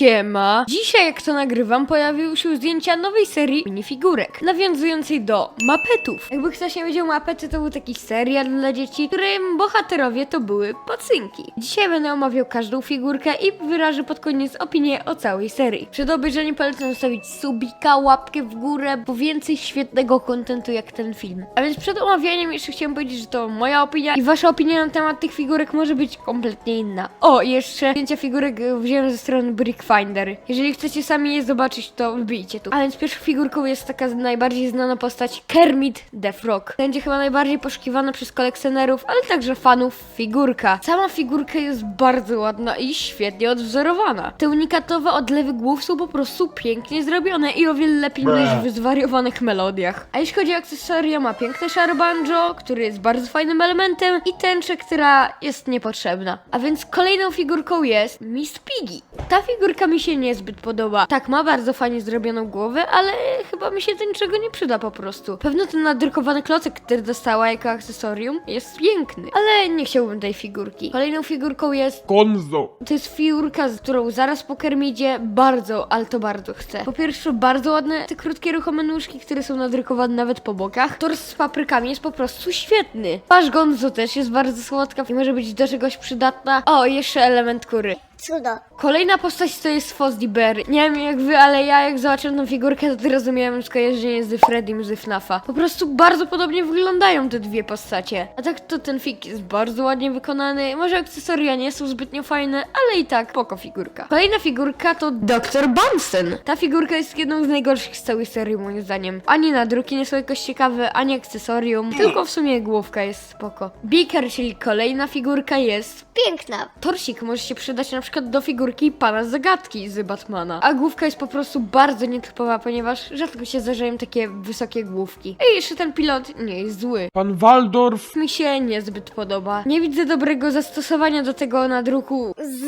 Siema! Dzisiaj, jak to nagrywam, pojawiły się zdjęcia nowej serii minifigurek, nawiązującej do Mapetów. Jakby ktoś nie wiedział, Mapety to był taki serial dla dzieci, którym bohaterowie to były pacynki. Dzisiaj będę omawiał każdą figurkę i wyrażę pod koniec opinię o całej serii. Przed obejrzeniem polecam zostawić subika, łapkę w górę, po więcej świetnego kontentu jak ten film. A więc przed omawianiem jeszcze chciałem powiedzieć, że to moja opinia i wasza opinia na temat tych figurek może być kompletnie inna. O, jeszcze zdjęcia figurek wziąłem ze strony Brick Jeżeli chcecie sami je zobaczyć, to wbijcie tu. A więc pierwszą figurką jest taka najbardziej znana postać Kermit the Frog. Będzie chyba najbardziej poszukiwana przez kolekcjonerów, ale także fanów figurka. Sama figurka jest bardzo ładna i świetnie odwzorowana. Te unikatowe odlewy głów są po prostu pięknie zrobione i o wiele lepiej niż w zwariowanych melodiach. A jeśli chodzi o akcesoria, ma piękny szary banjo, który jest bardzo fajnym elementem i tęczę, która jest niepotrzebna. A więc kolejną figurką jest Miss Piggy. Ta figurka mi się niezbyt podoba. Tak, ma bardzo fajnie zrobioną głowę, ale chyba mi się do niczego nie przyda po prostu. Pewno ten nadrukowany klocek, który dostała jako akcesorium, jest piękny, ale nie chciałbym tej figurki. Kolejną figurką jest Gonzo. to jest figurka, z którą zaraz po kermidzie bardzo, ale to bardzo chcę. Po pierwsze, bardzo ładne te krótkie ruchome nóżki, które są nadrukowane nawet po bokach. Tors z paprykami jest po prostu świetny. Twarz Gonzo też jest bardzo słodka i może być do czegoś przydatna. O, jeszcze element kury. Cudo. Kolejna postać to jest Fozzie Bear. Nie wiem jak wy, ale ja jak zobaczyłem tą figurkę, to zrozumiałem skojarzenie z Freddym z FNAFa. Po prostu bardzo podobnie wyglądają te dwie postacie. A tak to ten fig jest bardzo ładnie wykonany. Może akcesoria nie są zbytnio fajne, ale i tak poko figurka. Kolejna figurka to Dr. Bunsen. Ta figurka jest jedną z najgorszych z całej serii moim zdaniem. Ani nadruki nie są jakoś ciekawe, ani akcesorium, tylko w sumie główka jest spoko. Beaker, czyli kolejna figurka jest Piękna. Torsik może się przydać na przykład do figurki pana zagadki z Batmana. A główka jest po prostu bardzo nietypowa, ponieważ rzadko się zdarzają takie wysokie główki. I jeszcze ten pilot nie jest zły. Pan Waldorf. Mi się niezbyt podoba. Nie widzę dobrego zastosowania do tego nadruku. Z.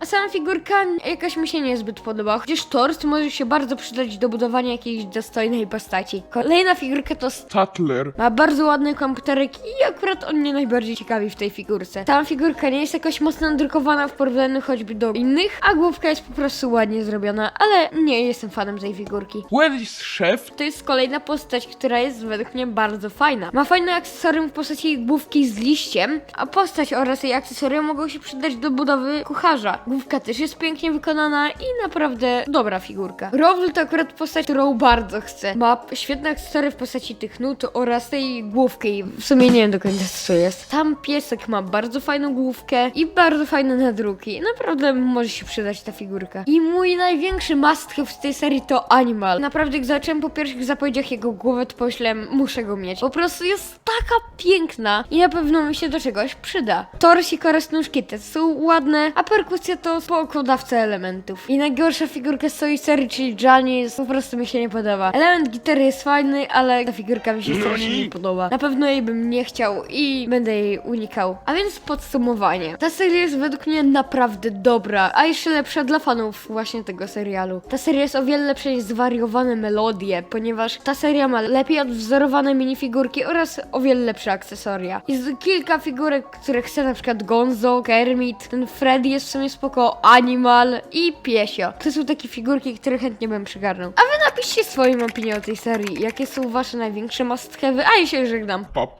A sama figurka jakaś mi się niezbyt podoba. Chociaż tors może się bardzo przydać do budowania jakiejś dostojnej postaci. Kolejna figurka to Statler. ma bardzo ładny komputerek i akurat on mnie najbardziej ciekawi w tej figurce. Ta figurka nie jest jakoś mocno nadrukowana w porównaniu choćby do innych, a główka jest po prostu ładnie zrobiona, ale nie jestem fanem tej figurki. Where's szef? To jest kolejna postać, która jest według mnie bardzo fajna. Ma fajne akcesorium w postaci główki z liściem, a postać oraz jej akcesoria mogą się przydać do budowy kucharza. Główka też jest pięknie wykonana i naprawdę dobra figurka. Rowl to akurat postać, którą bardzo chcę. Ma świetne akcesoria w postaci tych nut oraz tej główki. W sumie nie wiem do końca co to jest. Tam piesek ma bardzo fajną główkę i bardzo fajne nadruki. Naprawdę może się przydać ta figurka. I mój największy must have z tej serii to Animal. Naprawdę jak zobaczyłem po pierwszych zapowiedziach jego głowę, to pomyślałem, muszę go mieć. Po prostu jest taka piękna i na pewno mi się do czegoś przyda. Torsik oraz nóżki te są ładne, a perkusja to spoko dawca elementów. I najgorsza figurka z całej serii, czyli Janis, po prostu mi się nie podoba. Element gitary jest fajny, ale ta figurka mi się strasznie nie podoba. Na pewno jej bym nie chciał i będę jej unikał. A więc podsumowanie. Ta seria jest według mnie naprawdę dobra, a jeszcze lepsza dla fanów właśnie tego serialu. Ta seria jest o wiele lepsza niż zwariowane melodie, ponieważ ta seria ma lepiej odwzorowane minifigurki oraz o wiele lepsze akcesoria. Jest kilka figurek, które chcę, na przykład Gonzo, Kermit, ten Freddy jest w sumie spoko, Animal i Piesio. To są takie figurki, które chętnie bym przygarnął. A wy napiszcie swoją opinię o tej serii, jakie są wasze największe must a ja się żegnam. Papu!